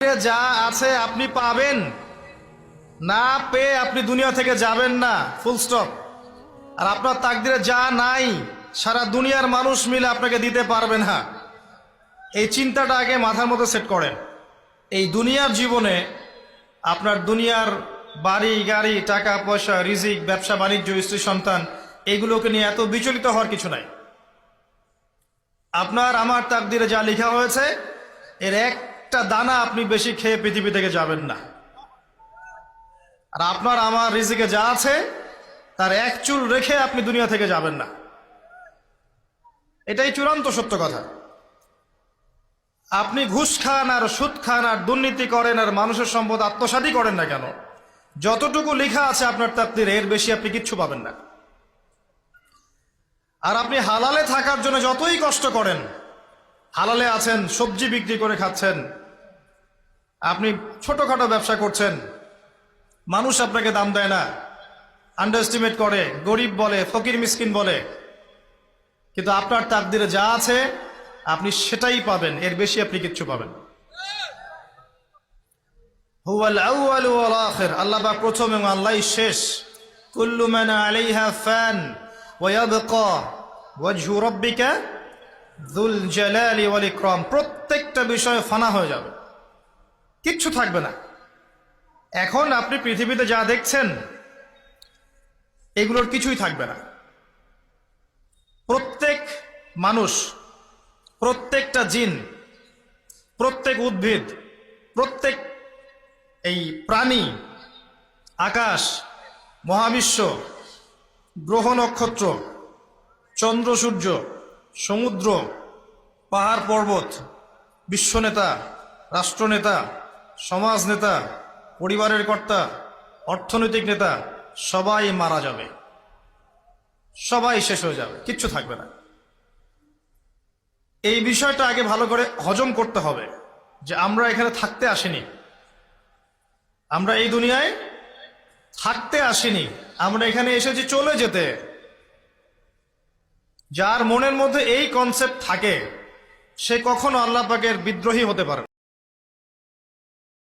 যা আছে আপনি পাবেন। না পেয়ে আপনি দুনিয়া থেকে যাবেন না। ফুল স্টপ আর আপনার তাকদিরে যা নাই, সারা দুনিয়ার মানুষ মিলে আপনাকে দিতে পারবে না। এই চিন্তাটা আগে মাথার মধ্যে সেট করেন। এই দুনিয়ার জীবনে আপনার দুনিয়ার বাড়ি, গাড়ি, টাকা, পয়সা, রিজিক, ব্যবসা, বাণিজ্য, স্ত্রী, সন্তান, এইগুলোকে নিয়ে এত বিচলিত হওয়ার কিছু নাই। আপনার, আমার তাকদিরে যা লেখা হয়েছে, এর একটা দানা আপনি বেশি খেয়ে পৃথিবী থেকে যাবেন না। আর আপনার আমার রিজিকে যা আছে, তার এক চুল রেখে আপনি দুনিয়া থেকে যাবেন না। এটাই চূড়ান্ত সত্য কথা। আপনি ঘুষ খান আর সুদ খান আর দুর্নীতি করেন আর মানুষের সম্পদ আত্মসাতই করেন না কেন? যতটুকু লেখা আছে আপনার তাকদিরে এর বেশি আপনি কিচ্ছু পাবেন না। আর আপনি হালালে থাকার জন্য যতই কষ্ট করেন, হালালে আছেন, সবজি বিক্রি করে খাচ্ছেন আপনি ছোটখাটো ব্যবসা করছেন। মানুষ আপনাকে দাম দেয় না। আন্ডার এস্টিমেট করে, গরিব বলে, ফকির মিসকিন বলে। কিন্তু আপনার তাকদিরে যা আছে, আপনি সেটাই পাবেন। এর বেশি আপনি কিচ্ছু পাবেন আল্লাহ পাক প্রথম এবং আল্লাহই শেষ। কুল্লু মান আলাইহা ফান ওয়া ইয়াবকা ওয়াজহু রাব্বিকা যুল জালালি ওয়াল ইকরাম। প্রত্যেকটা বিষয় ফানা হয়ে যাবে। কিচ্ছু থাকবে না। এখন আপনি পৃথিবীতে যা দেখছেন, এগুলোর কিছুই থাকবে না। প্রত্যেক মানুষ, প্রত্যেকটা জিন, প্রত্যেক উদ্ভিদ, প্রত্যেক এই প্রাণী, আকাশ, মহাবিশ্ব, গ্রহ নক্ষত্র, চন্দ্র, সূর্য, সমুদ্র, পাহাড়, পর্বত বিশ্বনেতা রাষ্ট্রনেতা সমাজ নেতা, পরিবারের কর্তা, অর্থনৈতিক নেতা, সবাই মারা যাবে। সবাই শেষ হয়ে যাবে, কিচ্ছু থাকবে না। এই বিষয়টা আগে ভালো করে হজম করতে হবে যে আমরা এখানে থাকতে আসিনি। আমরা এই দুনিয়ায় থাকতে আসিনি। আমরা এখানে এসেছি চলে যেতে। যার মনের মধ্যে এই কনসেপ্ট থাকে, সে কখনো আল্লাহ পাকের বিদ্রোহী হতে পারে।